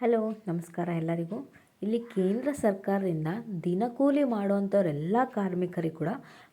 Hello, ನಮಸ್ಕಾರ ಎಲ್ಲರಿಗೂ. ಇಲ್ಲಿ ಕೇಂದ್ರ ಸರ್ಕಾರದಿಂದ ದಿನಕೂಲಿ ಮಾಡುವಂಥವರೆಲ್ಲ ಕಾರ್ಮಿಕರಿಗೆ ಕೂಡ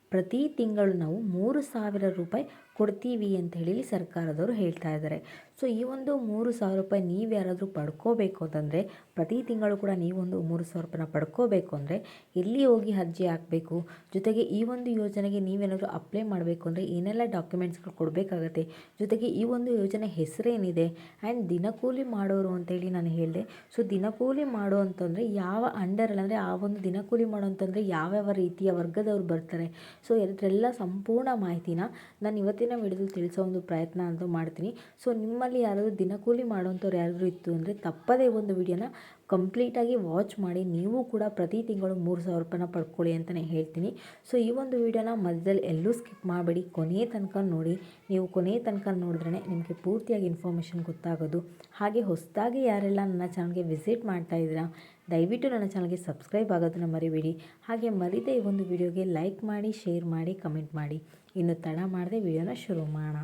ಪ್ರತಿ ತಿಂಗಳು ನಾವು ಮೂರು ಸಾವಿರ ರೂಪಾಯಿ ಕೊಡ್ತೀವಿ ಅಂತ ಹೇಳಿ ಸರ್ಕಾರದವರು ಹೇಳ್ತಾ ಇದ್ದಾರೆ. ಸೊ ಈ ಒಂದು ಮೂರು ಸಾವಿರ ರೂಪಾಯಿ ನೀವು ಯಾರಾದರೂ ಪಡ್ಕೋಬೇಕು ಅಂತಂದರೆ, ಪ್ರತಿ ತಿಂಗಳು ಕೂಡ ನೀವೊಂದು ಮೂರು ಸಾವಿರ ರೂಪಾಯಿನ ಪಡ್ಕೋಬೇಕು ಅಂದರೆ, ಎಲ್ಲಿ ಹೋಗಿ ಅರ್ಜಿ ಹಾಕಬೇಕು? ಜೊತೆಗೆ ಈ ಒಂದು ಯೋಜನೆಗೆ ನೀವೇನಾದರೂ ಅಪ್ಲೈ ಮಾಡಬೇಕು ಅಂದರೆ, ಏನೆಲ್ಲ ಡಾಕ್ಯುಮೆಂಟ್ಸ್ಗಳು ಕೊಡಬೇಕಾಗತ್ತೆ? ಜೊತೆಗೆ ಈ ಒಂದು ಯೋಜನೆ ಹೆಸರೇನಿದೆ? ಆ್ಯಂಡ್ ದಿನಕೂಲಿ ಮಾಡೋರು ಅಂತೇಳಿ ನಾನು ಹೇಳಿದೆ. ಸೊ ದಿನಕೂಲಿ ಮಾಡೋ ಅಂತಂದರೆ, ಯಾವ ಅಂಡರಲ್ಲಿ ಅಂದರೆ, ಆ ಒಂದು ದಿನಕೂಲಿ ಮಾಡೋ ಅಂತಂದರೆ, ಯಾವ್ಯಾವ ರೀತಿಯ ವರ್ಗದವ್ರು ಬರ್ತಾರೆ? ಸೊ ಇದರೆಲ್ಲ ಸಂಪೂರ್ಣ ಮಾಹಿತಿನ ನಾನು ಇವತ್ತಿನ ವಿಡಿಯೋದಲ್ಲಿ ತಿಳಿಸೋ ಒಂದು ಪ್ರಯತ್ನ ಅಂತ ಮಾಡ್ತೀನಿ. ಸೊ ನಿಮ್ಮಲ್ಲಿ ಯಾರಾದರೂ ದಿನಕೂಲಿ ಮಾಡುವಂಥವ್ರು ಯಾರಾದರೂ ಇತ್ತು ಅಂದರೆ ತಪ್ಪದೇ ಒಂದು ವಿಡಿಯೋನ ಕಂಪ್ಲೀಟಾಗಿ ವಾಚ್ ಮಾಡಿ, ನೀವು ಕೂಡ ಪ್ರತಿ ತಿಂಗಳು ಮೂರು ಸಾವಿರ ರೂಪಾಯಿನ ಪಡ್ಕೊಳ್ಳಿ ಅಂತಲೇ ಹೇಳ್ತೀನಿ. ಸೊ ಈ ಒಂದು ವಿಡಿಯೋನ ಮಧ್ಯದಲ್ಲಿ ಎಲ್ಲೂ ಸ್ಕಿಪ್ ಮಾಡಬೇಡಿ. ಕೊನೆಯ ತನಕ ನೋಡಿ. ನೀವು ಕೊನೆಯ ತನಕ ನೋಡಿದ್ರೆ ನಿಮಗೆ ಪೂರ್ತಿಯಾಗಿ ಇನ್ಫಾರ್ಮೇಷನ್ ಗೊತ್ತಾಗೋದು. ಹಾಗೆ ಹೊಸದಾಗಿ ಯಾರೆಲ್ಲ ನನ್ನ ಚಾನಲ್ಗೆ ವಿಸಿಟ್ ಮಾಡ್ತಾ ಇದ್ದೀರಾ, ದಯವಿಟ್ಟು ನನ್ನ ಚಾನಲ್ಗೆ ಸಬ್ಸ್ಕ್ರೈಬ್ ಆಗೋದನ್ನು ಮರಿಬೇಡಿ. ಹಾಗೆ ಮರಿದೇ ಈ ಒಂದು ವಿಡಿಯೋಗೆ ಲೈಕ್ ಮಾಡಿ ಶೇರ್ ಮಾಡಿ ಕಮೆಂಟ್ ಮಾಡಿ. ಇನ್ನು ತಡ ಮಾಡದೆ ವಿಡಿಯೋನ ಶುರು ಮಾಡೋಣ.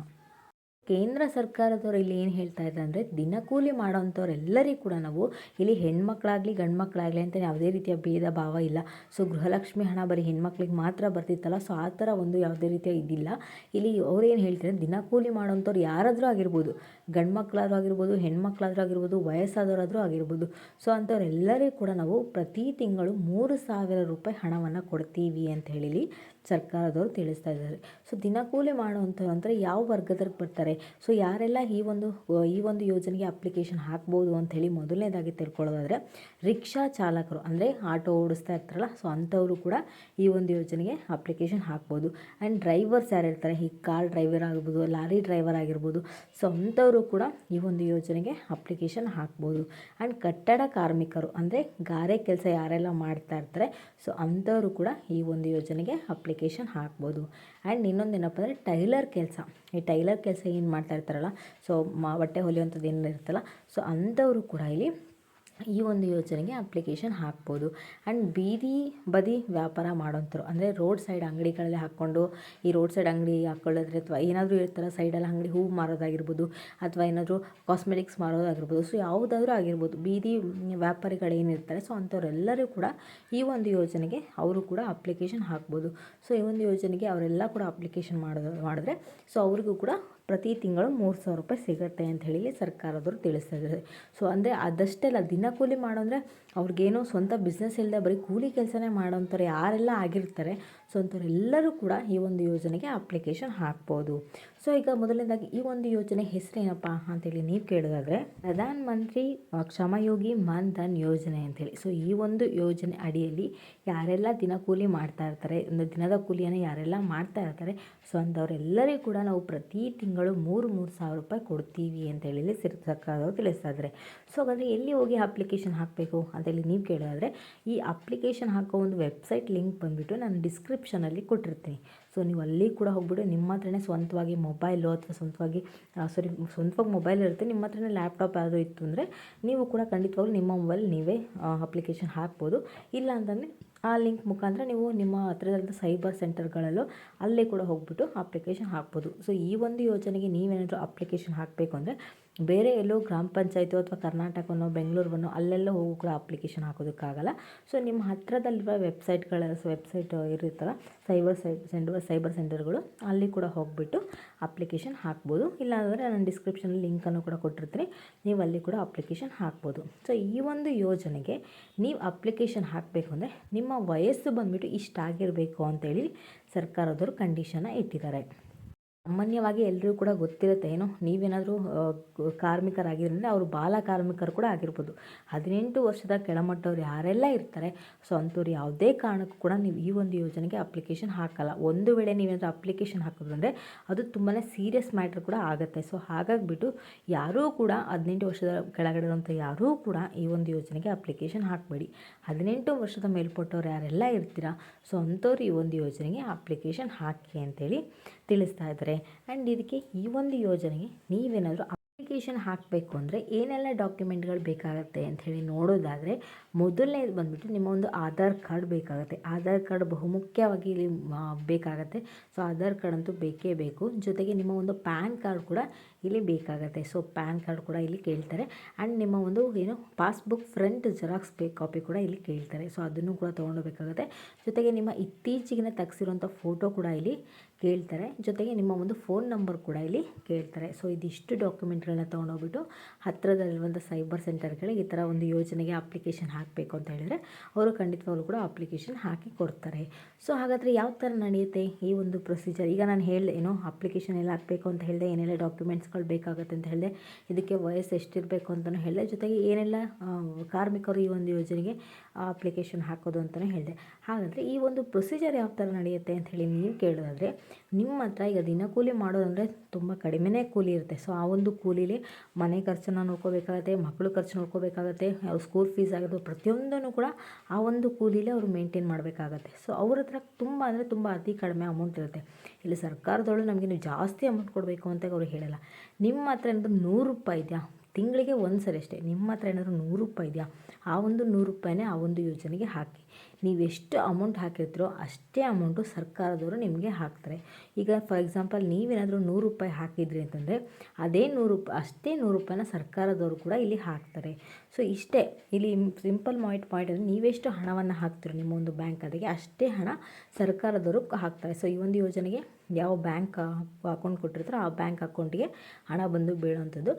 ಕೇಂದ್ರ ಸರ್ಕಾರದವರು ಇಲ್ಲಿ ಏನು ಹೇಳ್ತಾ ಇದ್ದಾರೆ ಅಂದರೆ ದಿನಕೂಲಿ ಮಾಡೋವಂಥವ್ರೆಲ್ಲರಿಗೂ ಕೂಡ ನಾವು ಇಲ್ಲಿ ಹೆಣ್ಮಕ್ಳಾಗಲಿ ಗಂಡ್ಮಕ್ಳಾಗಲಿ ಅಂತ ಯಾವುದೇ ರೀತಿಯ ಭೇದ ಭಾವ ಇಲ್ಲ. ಸೊ, ಗೃಹಲಕ್ಷ್ಮಿ ಹಣ ಬರೀ ಹೆಣ್ಮಕ್ಳಿಗೆ ಮಾತ್ರ ಬರ್ತಿತ್ತಲ್ಲ, ಸೊ ಆ ಥರ ಒಂದು ಯಾವುದೇ ರೀತಿಯ ಇದಿಲ್ಲ. ಇಲ್ಲಿ ಅವ್ರು ಏನು ಹೇಳ್ತಾರೆ ದಿನಕೂಲಿ ಮಾಡೋವಂಥವ್ರು ಯಾರಾದರೂ ಆಗಿರ್ಬೋದು ಗಂಡು ಮಕ್ಕಳಾದ್ರೂ ಆಗಿರ್ಬೋದು, ಹೆಣ್ಮಕ್ಳಾದ್ರೂ ಆಗಿರ್ಬೋದು, ವಯಸ್ಸಾದವರಾದರೂ ಆಗಿರ್ಬೋದು, ಸೊ ಅಂಥವ್ರೆಲ್ಲರಿಗೂ ಕೂಡ ನಾವು ಪ್ರತಿ ತಿಂಗಳು ಮೂರು ಸಾವಿರ ರೂಪಾಯಿ ಹಣವನ್ನು ಕೊಡ್ತೀವಿ ಅಂತ ಹೇಳಿ ಸರ್ಕಾರದವರು ತಿಳಿಸ್ತಾ ಇದ್ದಾರೆ. ಸೊ ದಿನಕೂಲಿ ಮಾಡುವಂಥವ್ರು ಅಂದರೆ ಯಾವ ವರ್ಗದವ್ರಿಗೆ ಬರ್ತಾರೆ? ಸೊ ಯಾರೆಲ್ಲ ಈ ಒಂದು ಈ ಒಂದು ಯೋಜನೆಗೆ ಅಪ್ಲಿಕೇಶನ್ ಹಾಕ್ಬೋದು ಅಂಥೇಳಿ ಮೊದಲನೇದಾಗಿ ತಿಳ್ಕೊಳ್ಳೋದಾದರೆ, ರಿಕ್ಷಾ ಚಾಲಕರು ಅಂದರೆ ಆಟೋ ಓಡಿಸ್ತಾ ಇರ್ತಾರಲ್ಲ ಸೊ ಅಂಥವರು ಕೂಡ ಈ ಒಂದು ಯೋಜನೆಗೆ ಅಪ್ಲಿಕೇಶನ್ ಹಾಕ್ಬೋದು. ಆ್ಯಂಡ್ ಡ್ರೈವರ್ಸ್ ಯಾರು ಇರ್ತಾರೆ? ಈ ಕಾರ್ ಡ್ರೈವರ್ ಆಗಿರ್ಬೋದು ಲಾರಿ ಡ್ರೈವರ್ ಆಗಿರ್ಬೋದು ಸೊ ಅಂಥವರು ಕೂಡ ಈ ಒಂದು ಯೋಜನೆಗೆ ಅಪ್ಲಿಕೇಶನ್ ಹಾಕ್ಬೋದು. ಆ್ಯಂಡ್ ಕಟ್ಟಡ ಕಾರ್ಮಿಕರು ಅಂದರೆ ಗಾರೆ ಕೆಲಸ ಯಾರೆಲ್ಲ ಮಾಡ್ತಾ ಇರ್ತಾರೆ ಸೊ ಅಂಥವರು ಕೂಡ ಈ ಒಂದು ಯೋಜನೆಗೆ ಅಪ್ಲಿಕೇಶನ್ ಹಾಕ್ಬೋದು. ಆ್ಯಂಡ್ ಇನ್ನೊಂದು ಏನಪ್ಪ ಅಂದರೆ ಟೈಲರ್ ಕೆಲಸ. ಈ ಟೈಲರ್ ಕೆಲಸ ಏನು ಮಾಡ್ತಾ ಇರ್ತಾರಲ್ಲ, ಸೊ ಮ, ಬಟ್ಟೆ ಹೊಲಿಯುವಂಥದ್ದು ಏನು ಇರುತ್ತಲ್ಲ ಸೊ ಅಂಥವರು ಕೂಡ ಇಲ್ಲಿ ಈ ಒಂದು ಯೋಜನೆಗೆ ಅಪ್ಲಿಕೇಶನ್ ಹಾಕ್ಬೋದು. ಆ್ಯಂಡ್ ಬೀದಿ ಬದಿ ವ್ಯಾಪಾರ ಮಾಡೋಂಥವ್ರು, ಅಂದರೆ ರೋಡ್ ಸೈಡ್ ಅಂಗಡಿಗಳಲ್ಲಿ ಹಾಕ್ಕೊಂಡು, ಈ ರೋಡ್ ಸೈಡ್ ಅಂಗಡಿ ಹಾಕ್ಕೊಳ್ಳೋದ್ರೆ ಅಥವಾ ಏನಾದರೂ ಇರ್ತಾರೆ ಸೈಡಲ್ಲಿ ಅಂಗಡಿ ಹೂವು ಮಾರೋದಾಗಿರ್ಬೋದು, ಅಥವಾ ಏನಾದರೂ ಕಾಸ್ಮೆಟಿಕ್ಸ್ ಮಾರೋದಾಗಿರ್ಬೋದು ಸೊ ಯಾವುದಾದ್ರೂ ಆಗಿರ್ಬೋದು, ಬೀದಿ ವ್ಯಾಪಾರಿಗಳು ಏನಿರ್ತಾರೆ ಸೊ ಅಂಥವರೆಲ್ಲರೂ ಕೂಡ ಈ ಒಂದು ಯೋಜನೆಗೆ ಅವರು ಕೂಡ ಅಪ್ಲಿಕೇಶನ್ ಹಾಕ್ಬೋದು. ಸೊ ಈ ಒಂದು ಯೋಜನೆಗೆ ಅವರೆಲ್ಲ ಕೂಡ ಅಪ್ಲಿಕೇಶನ್ ಮಾಡೋದು ಮಾಡಿದ್ರೆ ಸೊ ಅವ್ರಿಗೂ ಕೂಡ ಪ್ರತಿ ತಿಂಗಳು ಮೂರು ಸಾವಿರ ರೂಪಾಯಿ ಸಿಗುತ್ತೆ ಅಂತ ಹೇಳಿ ಸರ್ಕಾರದವರು ತಿಳಿಸ್ತಾ ಇದ್ದಾರೆ ಸೊ ಅಂದರೆ ಅದಷ್ಟೇ ಅಲ್ಲ ದಿನ ಕೂಲಿ ಮಾಡೋ ಅಂದರೆ ಅವ್ರಿಗೇನೋ ಸ್ವಂತ ಬಿಸ್ನೆಸ್ ಇಲ್ಲದೆ ಬರೀ ಕೂಲಿ ಕೆಲಸನೇ ಮಾಡೋಂಥವ್ರು ಯಾರೆಲ್ಲ ಆಗಿರ್ತಾರೆ ಸೊ ಅಂಥವರೆಲ್ಲರೂ ಕೂಡ ಈ ಒಂದು ಯೋಜನೆಗೆ ಅಪ್ಲಿಕೇಶನ್ ಹಾಕ್ಬೋದು. ಸೊ ಈಗ ಮೊದಲನೇದಾಗಿ ಈ ಒಂದು ಯೋಜನೆ ಹೆಸರೇನಪ್ಪ ಅಂತೇಳಿ ನೀವು ಕೇಳೋದಾದರೆ, ಪ್ರಧಾನ ಮಂತ್ರಿ ಕ್ಷಮಯೋಗಿ ಮನ್ ಧನ್ ಯೋಜನೆ ಅಂತೇಳಿ. ಸೊ ಈ ಒಂದು ಯೋಜನೆ ಅಡಿಯಲ್ಲಿ ಯಾರೆಲ್ಲ ದಿನ ಕೂಲಿ ಮಾಡ್ತಾ ಇರ್ತಾರೆ ಒಂದು ದಿನದ ಕೂಲಿಯನ್ನು ಯಾರೆಲ್ಲ ಮಾಡ್ತಾ ಇರ್ತಾರೆ ಸೊ ಅಂಥವರೆಲ್ಲರಿಗೂ ಕೂಡ ನಾವು ಪ್ರತಿ ತಿಂಗಳು ಮೂರು ಮೂರು ಸಾವಿರ ರೂಪಾಯಿ ಕೊಡ್ತೀವಿ ಅಂತೇಳಿ ಸರ್ಕಾರದವರು ತಿಳಿಸ್ತಾ ಇದ್ದಾರೆ ಸೊ ಹಾಗಾದರೆ ಎಲ್ಲಿ ಹೋಗಿ ಅಪ್ಲಿಕೇಶನ್ ಹಾಕಬೇಕು ಅಂತೇಳಿ ನೀವು ಕೇಳೋದಾದರೆ, ಈ ಅಪ್ಲಿಕೇಶನ್ ಹಾಕೋ ಒಂದು ವೆಬ್ಸೈಟ್ ಲಿಂಕ್ ಬಂದುಬಿಟ್ಟು ನಾನು ಡಿಸ್ಕ್ರಿಪ್ಷನಲ್ಲಿ ಕೊಟ್ಟಿರ್ತೀನಿ. ಸೊ ನೀವು ಅಲ್ಲಿ ಕೂಡ ಹೋಗ್ಬಿಟ್ಟು ನಿಮ್ಮ ಹತ್ರನೇ ಸ್ವಂತವಾಗಿ ಮೊಬೈಲು ಅಥವಾ ಸ್ವಂತವಾಗಿ ಸಾರಿ ಸ್ವಂತವಾಗಿ ಮೊಬೈಲ್ ಇರುತ್ತೆ. ನಿಮ್ಮ ಹತ್ರನೇ ಲ್ಯಾಪ್ಟಾಪ್ ಯಾವುದೋ ಇತ್ತು ಅಂದರೆ ನೀವು ಕೂಡ ಖಂಡಿತವಾಗ್ಲೂ ನಿಮ್ಮ ಮೊಬೈಲ್ ನೀವೇ ಅಪ್ಲಿಕೇಶನ್ ಹಾಕ್ಬೋದು. ಇಲ್ಲ ಅಂತಂದರೆ ಆ ಲಿಂಕ್ ಮುಖಾಂತರ ನೀವು ನಿಮ್ಮ ಹತ್ರದಂಥ ಸೈಬರ್ ಸೆಂಟರ್ಗಳಲ್ಲೂ ಅಲ್ಲೇ ಕೂಡ ಹೋಗ್ಬಿಟ್ಟು ಅಪ್ಲಿಕೇಶನ್ ಹಾಕ್ಬೋದು. ಸೊ ಈ ಒಂದು ಯೋಜನೆಗೆ ನೀವೇನಾದರೂ ಅಪ್ಲಿಕೇಶನ್ ಹಾಕಬೇಕು ಅಂದರೆ ಬೇರೆ ಎಲ್ಲೋ ಗ್ರಾಮ ಪಂಚಾಯತು ಅಥವಾ ಕರ್ನಾಟಕವನ್ನು ಬೆಂಗಳೂರುವನ್ನೋ ಅಲ್ಲೆಲ್ಲ ಹೋಗು ಕೂಡ ಅಪ್ಲಿಕೇಶನ್ ಹಾಕೋದಕ್ಕಾಗಲ್ಲ. ಸೊ ನಿಮ್ಮ ಹತ್ರದಲ್ಲಿರುವ ವೆಬ್ಸೈಟ್ಗಳ, ವೆಬ್ಸೈಟ್ ಇರುತ್ತಲ್ಲ, ಸೈಬರ್ ಸೈ ಸೆಂಟರ್ ಸೈಬರ್ ಸೆಂಟರ್ಗಳು, ಅಲ್ಲಿ ಕೂಡ ಹೋಗಿಬಿಟ್ಟು ಅಪ್ಲಿಕೇಶನ್ ಹಾಕ್ಬೋದು. ಇಲ್ಲಾಂದರೆ ನಾನು ಡಿಸ್ಕ್ರಿಪ್ಷನ್ ಲಿಂಕನ್ನು ಕೂಡ ಕೊಟ್ಟಿರ್ತೀನಿ. ನೀವು ಅಲ್ಲಿ ಕೂಡ ಅಪ್ಲಿಕೇಶನ್ ಹಾಕ್ಬೋದು. ಸೊ ಈ ಒಂದು ಯೋಜನೆಗೆ ನೀವು ಅಪ್ಲಿಕೇಶನ್ ಹಾಕಬೇಕು ಅಂದರೆ ನಿಮ್ಮ ವಯಸ್ಸು ಬಂದುಬಿಟ್ಟು ಇಷ್ಟಾಗಿರಬೇಕು ಅಂತೇಳಿ ಸರ್ಕಾರದವರು ಕಂಡೀಷನ್ನ ಇಟ್ಟಿದ್ದಾರೆ. ಸಾಮಾನ್ಯವಾಗಿ ಎಲ್ಲರಿಗೂ ಕೂಡ ಗೊತ್ತಿರುತ್ತೆ, ಏನೋ? ನೀವೇನಾದರೂ ಕಾರ್ಮಿಕರಾಗಿದ್ದರೆ ಅವರು ಬಾಲ ಕಾರ್ಮಿಕರು ಕೂಡ ಆಗಿರ್ಬೋದು. ಹದಿನೆಂಟು ವರ್ಷದ ಕೆಳಮಟ್ಟವ್ರು ಯಾರೆಲ್ಲ ಇರ್ತಾರೆ, ಸೊ ಅಂಥವ್ರು ಯಾವುದೇ ಕಾರಣಕ್ಕೂ ಕೂಡ ನೀವು ಈ ಒಂದು ಯೋಜನೆಗೆ ಅಪ್ಲಿಕೇಶನ್ ಹಾಕಲ್ಲ. ಒಂದು ವೇಳೆ ನೀವೇನಾದರೂ ಅಪ್ಲಿಕೇಶನ್ ಹಾಕಿದ್ರೆ ಅದು ತುಂಬಾ ಸೀರಿಯಸ್ ಮ್ಯಾಟ್ರ್ ಕೂಡ ಆಗುತ್ತೆ. ಸೊ ಹಾಗಾಗಿಬಿಟ್ಟು ಯಾರೂ ಕೂಡ ಹದಿನೆಂಟು ವರ್ಷದ ಕೆಳಗಡೆ ಇರುವಂಥ ಯಾರೂ ಕೂಡ ಈ ಒಂದು ಯೋಜನೆಗೆ ಅಪ್ಲಿಕೇಶನ್ ಹಾಕಬೇಡಿ. ಹದಿನೆಂಟು ವರ್ಷದ ಮೇಲ್ಪಟ್ಟವ್ರು ಯಾರೆಲ್ಲ ಇರ್ತೀರಾ, ಸೊ ಅಂಥವ್ರು ಈ ಒಂದು ಯೋಜನೆಗೆ ಅಪ್ಲಿಕೇಶನ್ ಹಾಕಿ ಅಂತೇಳಿ ತಿಳಿಸ್ತಾ ಇದ್ದಾರೆ. ಆ್ಯಂಡ್ ಇದಕ್ಕೆ ಈ ಒಂದು ಯೋಜನೆಗೆ ನೀವೇನಾದರೂ ಅಪ್ಲಿಕೇಶನ್ ಹಾಕಬೇಕು ಅಂದರೆ ಏನೆಲ್ಲ ಡಾಕ್ಯುಮೆಂಟ್ಗಳು ಬೇಕಾಗುತ್ತೆ ಅಂತ ಹೇಳಿ ನೋಡೋದಾದರೆ ಮೊದಲನೇದು ಬಂದುಬಿಟ್ಟು ನಿಮ್ಮ ಒಂದು ಆಧಾರ್ ಕಾರ್ಡ್ ಬೇಕಾಗುತ್ತೆ. ಆಧಾರ್ ಕಾರ್ಡ್ ಬಹುಮುಖ್ಯವಾಗಿ ಇಲ್ಲಿ ಬೇಕಾಗುತ್ತೆ. ಸೊ ಆಧಾರ್ ಕಾರ್ಡ್ ಅಂತೂ ಬೇಕೇ ಬೇಕು. ಜೊತೆಗೆ ನಿಮ್ಮ ಒಂದು ಪ್ಯಾನ್ ಕಾರ್ಡ್ ಕೂಡ ಇಲ್ಲಿ ಬೇಕಾಗುತ್ತೆ. ಸೊ ಪ್ಯಾನ್ ಕಾರ್ಡ್ ಕೂಡ ಇಲ್ಲಿ ಕೇಳ್ತಾರೆ. ಆ್ಯಂಡ್ ನಿಮ್ಮ ಒಂದು ಏನು ಪಾಸ್ಬುಕ್ ಫ್ರಂಟ್ ಜೆರಾಕ್ಸ್ ಬೇ ಕಾಪಿ ಕೂಡ ಇಲ್ಲಿ ಕೇಳ್ತಾರೆ. ಸೊ ಅದನ್ನು ಕೂಡ ತೊಗೊಂಡೋಗ್ಬೇಕಾಗುತ್ತೆ ಜೊತೆಗೆ ನಿಮ್ಮ ಇತ್ತೀಚೆಗಿನ ತೆಗೆಸಿರುವಂಥ ಫೋಟೋ ಕೂಡ ಇಲ್ಲಿ ಕೇಳ್ತಾರೆ. ಜೊತೆಗೆ ನಿಮ್ಮ ಒಂದು ಫೋನ್ ನಂಬರ್ ಕೂಡ ಇಲ್ಲಿ ಕೇಳ್ತಾರೆ. ಸೊ ಇದಿಷ್ಟು ಡಾಕ್ಯುಮೆಂಟ್ಗಳನ್ನ ತೊಗೊಂಡೋಗ್ಬಿಟ್ಟು ಹತ್ತಿರದಲ್ಲಿರುವಂಥ ಸೈಬರ್ ಸೆಂಟರ್ಗಳಿಗೆ ಈ ಥರ ಒಂದು ಯೋಜನೆಗೆ ಅಪ್ಲಿಕೇಶನ್ ಹಾಕಬೇಕು ಅಂತ ಹೇಳಿದರೆ ಅವರು ಖಂಡಿತವಾಗ್ಲೂ ಕೂಡ ಅಪ್ಲಿಕೇಶನ್ ಹಾಕಿ ಕೊಡ್ತಾರೆ. ಸೊ ಹಾಗಾದರೆ ಯಾವ ಥರ ನಡೆಯುತ್ತೆ ಈ ಒಂದು ಪ್ರೊಸೀಜರ್ ಈಗ ನಾನು ಹೇಳಿದೆ, ಏನೋ ಅಪ್ಲಿಕೇಶನ್ ಎಲ್ಲ ಹಾಕಬೇಕು ಅಂತ ಹೇಳಿದೆ, ಏನೆಲ್ಲ ಡಾಕ್ಯುಮೆಂಟ್ಸ್ಗಳು ಬೇಕಾಗುತ್ತೆ ಅಂತ ಹೇಳಿದೆ. ಇದಕ್ಕೆ ವಯಸ್ಸು ಎಷ್ಟಿರಬೇಕು ಅಂತಲೂ ಹೇಳಿದೆ. ಜೊತೆಗೆ ಏನೆಲ್ಲ ಕಾರ್ಮಿಕರು ಈ ಒಂದು ಯೋಜನೆಗೆ ಅಪ್ಲಿಕೇಶನ್ ಹಾಕೋದು ಅಂತಲೂ ಹೇಳಿದೆ. ಹಾಗಾದರೆ ಈ ಒಂದು ಪ್ರೊಸೀಜರ್ ಯಾವ ಥರ ನಡೆಯುತ್ತೆ ಅಂತ ಹೇಳಿ ನೀವು ಕೇಳೋದಾದರೆ, ನಿಮ್ಮ ಹತ್ರ ಈಗ ದಿನ ಕೂಲಿ ಮಾಡೋದಂದರೆ ತುಂಬ ಕಡಿಮೆನೇ ಕೂಲಿ ಇರುತ್ತೆ. ಸೊ ಆ ಒಂದು ಕೂಲಿಲಿ ಮನೆ ಖರ್ಚನ್ನು ನೋಡ್ಕೋಬೇಕಾಗತ್ತೆ ಮಕ್ಕಳು ಖರ್ಚು ನೋಡ್ಕೋಬೇಕಾಗತ್ತೆ ಸ್ಕೂಲ್ ಫೀಸ್ ಆಗಿರೋದು ಪ್ರತಿಯೊಂದನ್ನು ಕೂಡ ಆ ಒಂದು ಕೂಲಿಲೇ ಅವರು ಮೇಂಟೈನ್ ಮಾಡಬೇಕಾಗತ್ತೆ. ಸೊ ಅವ್ರ ಹತ್ರ ತುಂಬ ಅಂದರೆ ತುಂಬ ಅತಿ ಕಡಿಮೆ ಅಮೌಂಟ್ ಇರುತ್ತೆ. ಇಲ್ಲಿ ಸರ್ಕಾರದವಳು ನಮಗೇನು ಜಾಸ್ತಿ ಅಮೌಂಟ್ ಕೊಡಬೇಕು ಅಂತ ಅವರು ಹೇಳಲ್ಲ. ನಿಮ್ಮ ಹತ್ರ ಏನಾದರೂ ನೂರು ರೂಪಾಯಿ ಇದೆಯಾ? ತಿಂಗಳಿಗೆ ಒಂದು ಸರಿ ಅಷ್ಟೇ. ನಿಮ್ಮ ಹತ್ರ ಏನಾದರೂ ನೂರು ರೂಪಾಯಿ ಇದೆಯಾ? ಆ ಒಂದು ನೂರು ರೂಪಾಯಿನೇ ಆ ಒಂದು ಯೋಜನೆಗೆ ಹಾಕಿ. ನೀವು ಎಷ್ಟು ಅಮೌಂಟ್ ಹಾಕಿರ್ತೀರೋ ಅಷ್ಟೇ ಅಮೌಂಟು ಸರ್ಕಾರದವರು ನಿಮಗೆ ಹಾಕ್ತಾರೆ. ಈಗ ಫಾರ್ ಎಕ್ಸಾಂಪಲ್ ನೀವೇನಾದರೂ ನೂರು ರೂಪಾಯಿ ಹಾಕಿದ್ರಿ ಅಂತಂದರೆ ಅದೇ ನೂರು ರೂಪಾಯಿ ಅಷ್ಟೇ ನೂರು ರೂಪಾಯಿನ ಸರ್ಕಾರದವರು ಕೂಡ ಇಲ್ಲಿ ಹಾಕ್ತಾರೆ. ಸೊ ಇಷ್ಟೇ, ಇಲ್ಲಿ ಸಿಂಪಲ್ ಮಾಯಿಟ್ ಪಾಯಿಂಟ್ ಅಂದರೆ ನೀವೆಷ್ಟು ಹಣವನ್ನು ಹಾಕ್ತೀರೋ ನಿಮ್ಮ ಒಂದು ಬ್ಯಾಂಕ್ ಖಾತೆಗೆ ಅಷ್ಟೇ ಹಣ ಸರ್ಕಾರದವರು ಹಾಕ್ತಾರೆ. ಸೊ ಈ ಒಂದು ಯೋಜನೆಗೆ ಯಾವ ಬ್ಯಾಂಕ್ ಅಕೌಂಟ್ ಕೊಟ್ಟಿರ್ತಾರೋ ಆ ಬ್ಯಾಂಕ್ ಅಕೌಂಟಿಗೆ ಹಣ ಬಂದು ಬೀಳುವಂಥದ್ದು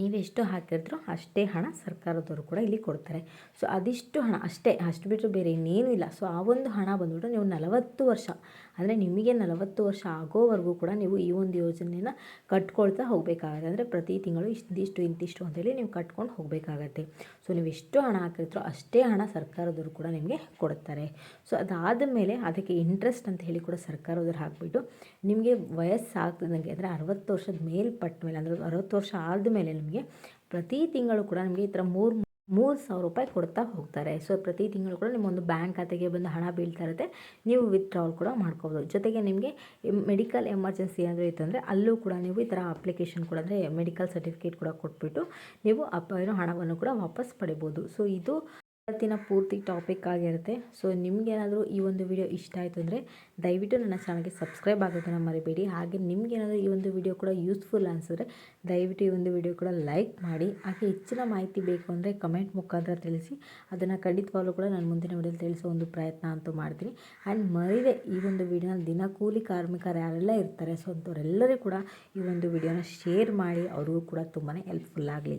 ನೀವೆಷ್ಟು ಹಾಕಿರ್ತೀರೋ ಅಷ್ಟೇ ಹಣ ಸರ್ಕಾರದವರು ಕೂಡ ಇಲ್ಲಿ ಕೊಡ್ತಾರೆ. ಸೊ ಅದಿಷ್ಟು ಹಣ ಅಷ್ಟೇ, ಅಷ್ಟು ಬಿಟ್ಟರೆ ಬೇರೆ ಇನ್ನೇನೂ ಇಲ್ಲ. ಸೊ ಆ ಒಂದು ಹಣ ಬಂದ್ಬಿಟ್ಟು ನೀವು ನಲವತ್ತು ವರ್ಷ, ಅಂದರೆ ನಿಮಗೆ ನಲವತ್ತು ವರ್ಷ ಆಗೋವರೆಗೂ ಕೂಡ ನೀವು ಈ ಒಂದು ಯೋಜನೆಯನ್ನು ಕಟ್ಕೊಳ್ತಾ ಹೋಗಬೇಕಾಗತ್ತೆ. ಅಂದರೆ ಪ್ರತಿ ತಿಂಗಳು ಇಷ್ಟಿಷ್ಟು ಇಂತಿಷ್ಟು ಅಂತೇಳಿ ನೀವು ಕಟ್ಕೊಂಡು ಹೋಗಬೇಕಾಗತ್ತೆ. ಸೊ ನೀವು ಎಷ್ಟು ಹಣ ಹಾಕಿರ್ತೀರೋ ಅಷ್ಟೇ ಹಣ ಸರ್ಕಾರದವರು ಕೂಡ ನಿಮಗೆ ಕೊಡ್ತಾರೆ. ಸೊ ಅದಾದ ಮೇಲೆ ಅದಕ್ಕೆ ಇಂಟ್ರೆಸ್ಟ್ ಅಂತ ಹೇಳಿ ಕೂಡ ಸರ್ಕಾರದವ್ರು ಹಾಕಿಬಿಟ್ಟು ನಿಮಗೆ ವಯಸ್ಸಾಗ್ತದಂಗೆ ಅಂದರೆ ಅರವತ್ತು ವರ್ಷದ ಮೇಲ್ಪಟ್ಟ ಮೇಲೆ ಅಂದರೆ ಅರವತ್ತು ವರ್ಷ ಆದಮೇಲೆ ನಿಮಗೆ ಪ್ರತಿ ತಿಂಗಳು ಕೂಡ ನಿಮಗೆ ಈ ಥರ ಮೂರು ಮೂರು ಸಾವಿರ ರೂಪಾಯಿ ಕೊಡ್ತಾ ಹೋಗ್ತಾರೆ. ಸೊ ಪ್ರತಿ ತಿಂಗಳು ಕೂಡ ನಿಮ್ಮೊಂದು ಬ್ಯಾಂಕ್ ಖಾತೆಗೆ ಬಂದು ಹಣ ಬೀಳ್ತಾ ಇರುತ್ತೆ. ನೀವು ವಿತ್ಡ್ರಾವಲ್ ಕೂಡ ಮಾಡ್ಕೋಬೋದು. ಜೊತೆಗೆ ನಿಮಗೆ ಮೆಡಿಕಲ್ ಎಮರ್ಜೆನ್ಸಿ ಏನಾದರೂ ಇತ್ತಂದರೆ ಅಲ್ಲೂ ಕೂಡ ನೀವು ಈ ಥರ ಅಪ್ಲಿಕೇಶನ್ ಕೂಡ ಅಂದರೆ ಮೆಡಿಕಲ್ ಸರ್ಟಿಫಿಕೇಟ್ ಕೂಡ ಕೊಟ್ಬಿಟ್ಟು ನೀವು ಅಪ್ಪ ಏನೋ ಹಣವನ್ನು ಕೂಡ ವಾಪಸ್ ಪಡಿಬೋದು. ಸೊ ಇದು ಇವತ್ತಿನ ಪೂರ್ತಿ ಟಾಪಿಕ್ ಆಗಿರುತ್ತೆ. ಸೊ ನಿಮಗೇನಾದರೂ ಈ ಒಂದು ವಿಡಿಯೋ ಇಷ್ಟ ಆಯಿತು ಅಂದರೆ ದಯವಿಟ್ಟು ನನ್ನ ಚಾನಲ್ಗೆ ಸಬ್ಸ್ಕ್ರೈಬ್ ಆಗೋದನ್ನು ಮರಿಬೇಡಿ. ಹಾಗೆ ನಿಮಗೇನಾದರೂ ಈ ಒಂದು ವಿಡಿಯೋ ಕೂಡ ಯೂಸ್ಫುಲ್ ಅನಿಸಿದ್ರೆ ದಯವಿಟ್ಟು ಈ ಒಂದು ವಿಡಿಯೋ ಕೂಡ ಲೈಕ್ ಮಾಡಿ. ಹಾಗೆ ಹೆಚ್ಚಿನ ಮಾಹಿತಿ ಬೇಕು ಅಂದರೆ ಕಮೆಂಟ್ ಮುಖಾಂತರ ತಿಳಿಸಿ. ಅದನ್ನು ಖಂಡಿತವಾಗಲೂ ಕೂಡ ನಾನು ಮುಂದಿನ ವಿಡಿಯೋಲಿ ತಿಳಿಸೋ ಒಂದು ಪ್ರಯತ್ನ ಅಂತೂ ಮಾಡ್ತೀನಿ. ಆ್ಯಂಡ್ ಮರಿದೆ ಈ ಒಂದು ವಿಡಿಯೋನ ದಿನ ಕೂಲಿ ಕಾರ್ಮಿಕರು ಯಾರೆಲ್ಲ ಇರ್ತಾರೆ ಸೊ ಅಂಥವರೆಲ್ಲರೂ ಕೂಡ ಈ ಒಂದು ವಿಡಿಯೋನ ಶೇರ್ ಮಾಡಿ. ಅವ್ರಿಗೂ ಕೂಡ ತುಂಬಾ ಹೆಲ್ಪ್ಫುಲ್ ಆಗಲಿ.